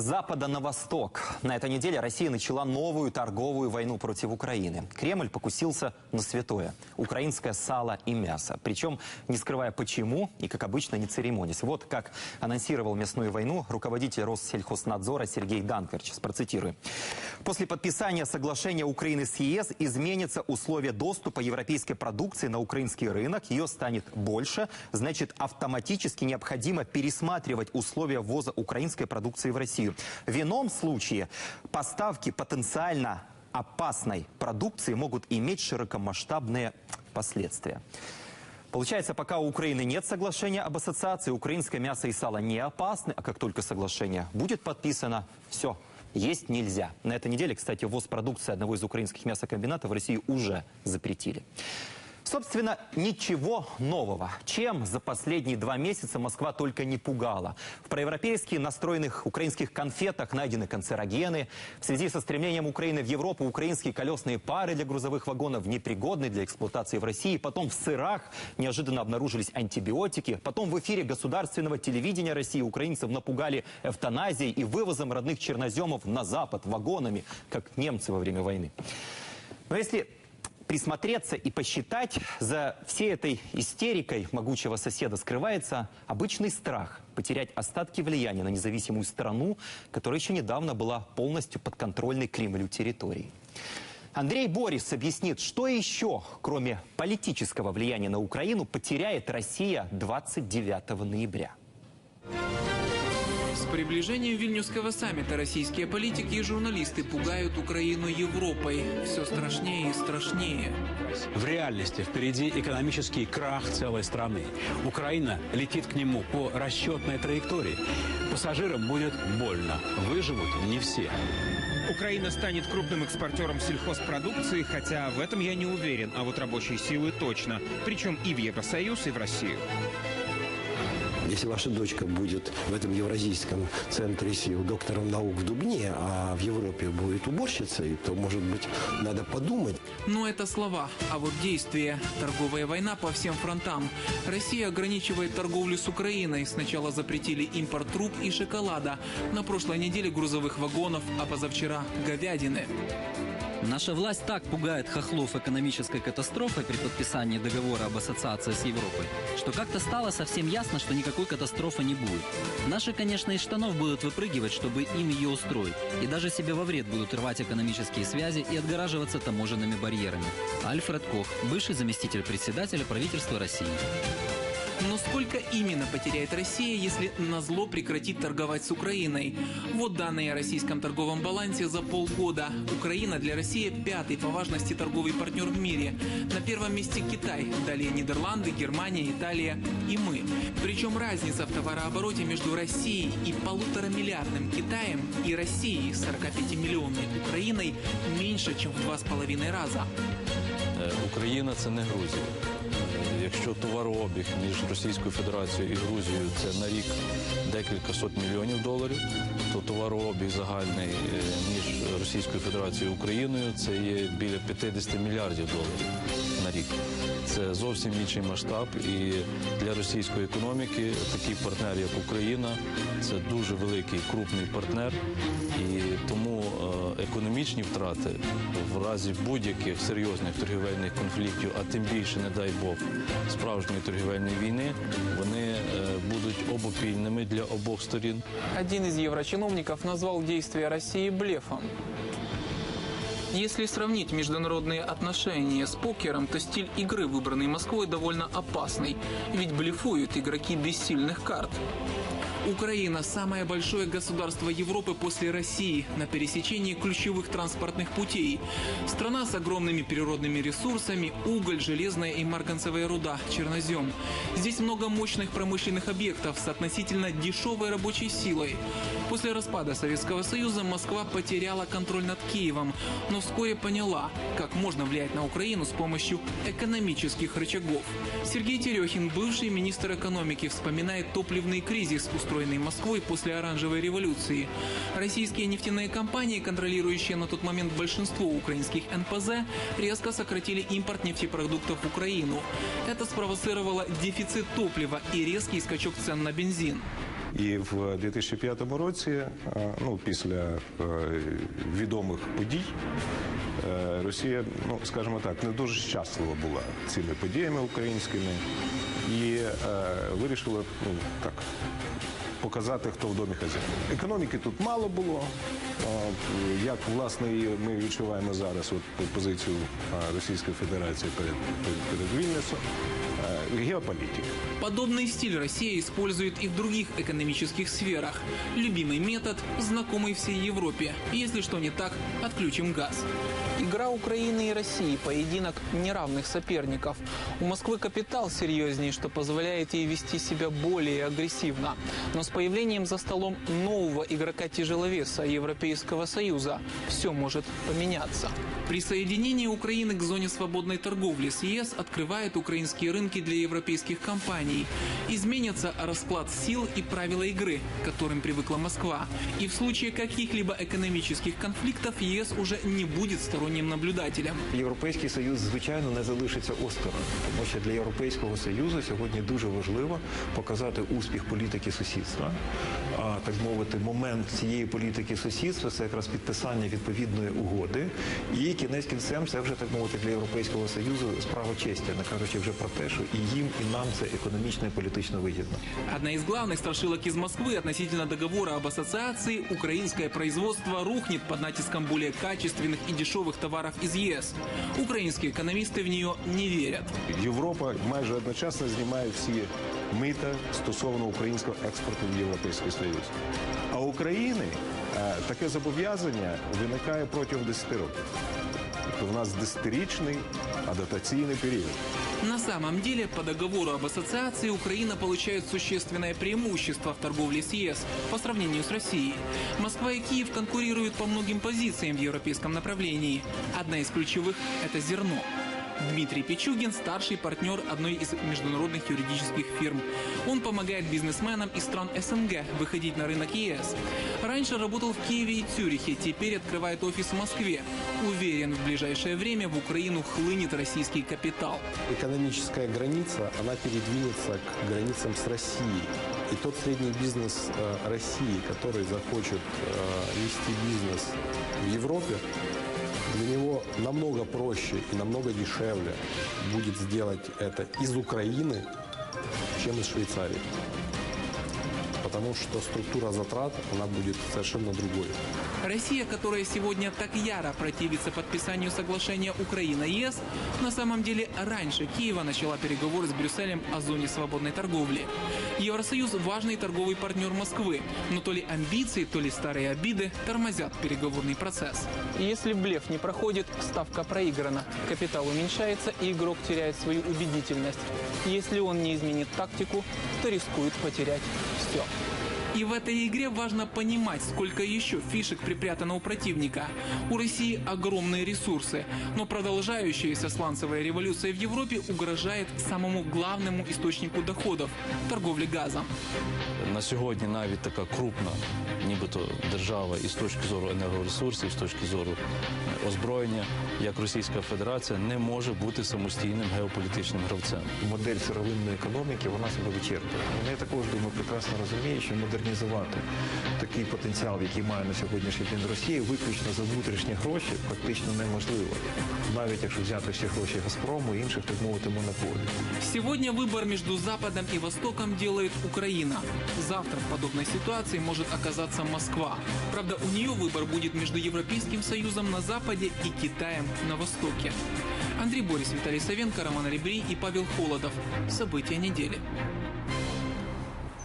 запада на восток. На этой неделе Россия начала новую торговую войну против Украины. Кремль покусился на святое – украинское сало и мясо. Причем не скрывая почему и, как обычно, не церемонясь. Вот как анонсировал мясную войну руководитель Россельхознадзора Сергей Данкер. Сейчас процитирую. После подписания соглашения Украины с ЕС изменятся условия доступа европейской продукции на украинский рынок. Ее станет больше. Значит, автоматически необходимо пересматривать условия ввоза украинской продукции в Россию. В ином случае поставки потенциально опасной продукции могут иметь широкомасштабные последствия. Получается, пока у Украины нет соглашения об ассоциации, украинское мясо и сало не опасны, а как только соглашение будет подписано, все, есть нельзя. На этой неделе, кстати, ввоз продукции одного из украинских мясокомбинатов в Россию уже запретили. Собственно, ничего нового. Чем за последние два месяца Москва только не пугала. В проевропейски настроенных украинских конфетах найдены канцерогены. В связи со стремлением Украины в Европу украинские колесные пары для грузовых вагонов непригодны для эксплуатации в России. Потом в сырах неожиданно обнаружились антибиотики. Потом в эфире государственного телевидения России украинцев напугали эвтаназией и вывозом родных черноземов на Запад вагонами, как немцы во время войны. Но если присмотреться и посчитать, за всей этой истерикой могучего соседа скрывается обычный страх потерять остатки влияния на независимую страну, которая еще недавно была полностью подконтрольной Кремлю территорией. Андрей Борис объяснит, что еще, кроме политического влияния на Украину, потеряет Россия 29 ноября. Приближением Вильнюсского саммита российские политики и журналисты пугают Украину Европой. Все страшнее и страшнее. В реальности впереди экономический крах целой страны. Украина летит к нему по расчетной траектории. Пассажирам будет больно. Выживут не все. Украина станет крупным экспортером сельхозпродукции, хотя в этом я не уверен, а вот рабочей силы точно. Причем и в Евросоюз, и в Россию. Если ваша дочка будет в этом Евразийском центре сил доктором наук в Дубне, а в Европе будет уборщицей, то, может быть, надо подумать. Но это слова, а вот действия. Торговая война по всем фронтам. Россия ограничивает торговлю с Украиной. Сначала запретили импорт труб и шоколада. На прошлой неделе грузовых вагонов, а позавчера говядины. Наша власть так пугает хохлов экономической катастрофой при подписании договора об ассоциации с Европой, что как-то стало совсем ясно, что никакой катастрофы не будет. Наши, конечно, из штанов будут выпрыгивать, чтобы им ее устроить. И даже себе во вред будут рвать экономические связи и отгораживаться таможенными барьерами. Альфред Кох, бывший заместитель председателя правительства России. Но сколько именно потеряет Россия, если назло прекратит торговать с Украиной? Вот данные о российском торговом балансе за полгода. Украина для России пятый по важности торговый партнер в мире. На первом месте Китай, далее Нидерланды, Германия, Италия и мы. Причем разница в товарообороте между Россией и полуторамиллиардным Китаем и Россией 45-миллионной Украиной меньше, чем в два с половиной раза. Е, Україна це не Грузія. Якщо товарообіг між Російською Федерацією і Грузією це на рік декілька сот мільйонів доларів, то товарообіг загальний е, між Російською Федерацією і Україною це є біля 50 мільярдів доларів на рік. Це зовсім інший масштаб, і для російської економіки такий партнер, як Україна, це дуже великий крупний партнер, і тому е, економічні втрати в разі будь-яких серйозних торгівельних конфліктів, а тим більше, не дай Бог, справжньої торгівельної війни, вони е, будуть обопільними для обох сторін. Один из еврочиновников назвал действия России блефом. Если сравнить международные отношения с покером, то стиль игры, выбранный Москвой, довольно опасный. Ведь блефуют игроки без сильных карт. Украина – самое большое государство Европы после России на пересечении ключевых транспортных путей. Страна с огромными природными ресурсами – уголь, железная и марганцевая руда, чернозем. Здесь много мощных промышленных объектов с относительно дешевой рабочей силой. После распада Советского Союза Москва потеряла контроль над Киевом, но вскоре поняла, как можно влиять на Украину с помощью экономических рычагов. Сергей Терехин, бывший министр экономики, вспоминает топливный кризис, Москвой после оранжевой революции. Российские нефтяные компании, контролирующие на тот момент большинство украинских НПЗ, резко сократили импорт нефтепродуктов в Украину. Это спровоцировало дефицит топлива и резкий скачок цен на бензин. І в 2005 році, е, ну після е, відомих подій, е, Росія, ну скажімо так, не дуже щаслива була цими подіями українськими Е, ну так показати, хто в домі хазяїн. Економіки тут мало було. Як власне ми відчуваємо зараз от, позицію Російської Федерації перед, перед, перед Вільнюсом, е, геополітики. Подобный стиль Россия использует и в других экономических сферах. Любимый метод, знакомый всей Европе. Если что не так, отключим газ. Игра Украины и России – поединок неравных соперников. У Москвы капитал серьезнее, что позволяет ей вести себя более агрессивно. Но с появлением за столом нового игрока-тяжеловеса Европейского Союза все может поменяться. Присоединение Украины к зоне свободной торговли с ЕС открывает украинские рынки для европейских компаний. Изменится расклад сил и правила игры, к которым привыкла Москва. И в случае каких-либо экономических конфликтов ЕС уже не будет сторонним наблюдателем. Європейський союз, звичайно, не залишиться осторонь, тому що для європейського союзу сьогодні дуже важливо показати успіх політики сусідства. А так мовити, момент цієї політики сусідства це якраз підписання відповідної угоди. І кінець кінцем це вже так мовити для європейського союзу справа честі, не кажучи вже про те, що і їм, і нам це економічно і політично вигідно. Одна из главных страшилок из Москвы относительно договора об ассоциации – украинское производство рухнет под натиском более качественных и дешевых товаров из ЕС. Украинские экономисты в нее не верят. Європа майже одночасно знімає всі мита стосовно українського експорту в Європейський Союз. А у України е, таке зобов'язання виникає протягом 10 років. Тобто в нас 10-річний адаптаційний період. На самом деле, по договору об ассоциации Украина получает существенное преимущество в торговле с ЕС по сравнению с Россией. Москва и Киев конкурируют по многим позициям в европейском направлении. Одна из ключевых – это зерно. Дмитрий Пичугин – старший партнер одной из международных юридических фирм. Он помогает бизнесменам из стран СНГ выходить на рынок ЕС. Раньше работал в Киеве и Цюрихе, теперь открывает офис в Москве. Уверен, в ближайшее время в Украину хлынет российский капитал. Экономическая граница, она передвинется к границам с Россией. И тот средний бизнес э, России, который захочет э, вести бизнес в Европе, для него намного проще и намного дешевле будет сделать это из Украины, чем из Швейцарии. Потому что структура затрат, она будет совершенно другой. Россия, которая сегодня так яро противится подписанию соглашения Украина-ЕС, на самом деле раньше Киева начала переговоры с Брюсселем о зоне свободной торговли. Евросоюз – важный торговый партнер Москвы, но то ли амбиции, то ли старые обиды тормозят переговорный процесс. Если блеф не проходит, ставка проиграна, капитал уменьшается и игрок теряет свою убедительность. Если он не изменит тактику, то рискует потерять все. И в этой игре важно понимать, сколько еще фишек припрятано у противника. У России огромные ресурсы, но продолжающаяся сланцевая революция в Европе угрожает самому главному источнику доходов – торговле газом. На сьогодні навіть така крупна, нібито держава і з точки зору енергоресурсів, з точки зору е, озброєння, як Російська Федерація, не може бути самостійним геополітичним гравцем. Модель сировинної економіки вона себе вичерпує. Ну, Я також думаю, прекрасно розумію, що модернізувати такий потенціал, який має на сьогоднішній день Росія, виключно за внутрішні гроші, практично неможливо. Навіть якщо взяти всі гроші Газпрому і інших, так мовити, монополій. Сегодня выбор между Западом и Востоком делает Украина. Завтра в подобной ситуации может оказаться Москва. Правда, у нее выбор будет между Европейским Союзом на Западе и Китаем на Востоке. Андрей Борис, Виталий Савенко, Роман Ребрей и Павел Холодов. События недели.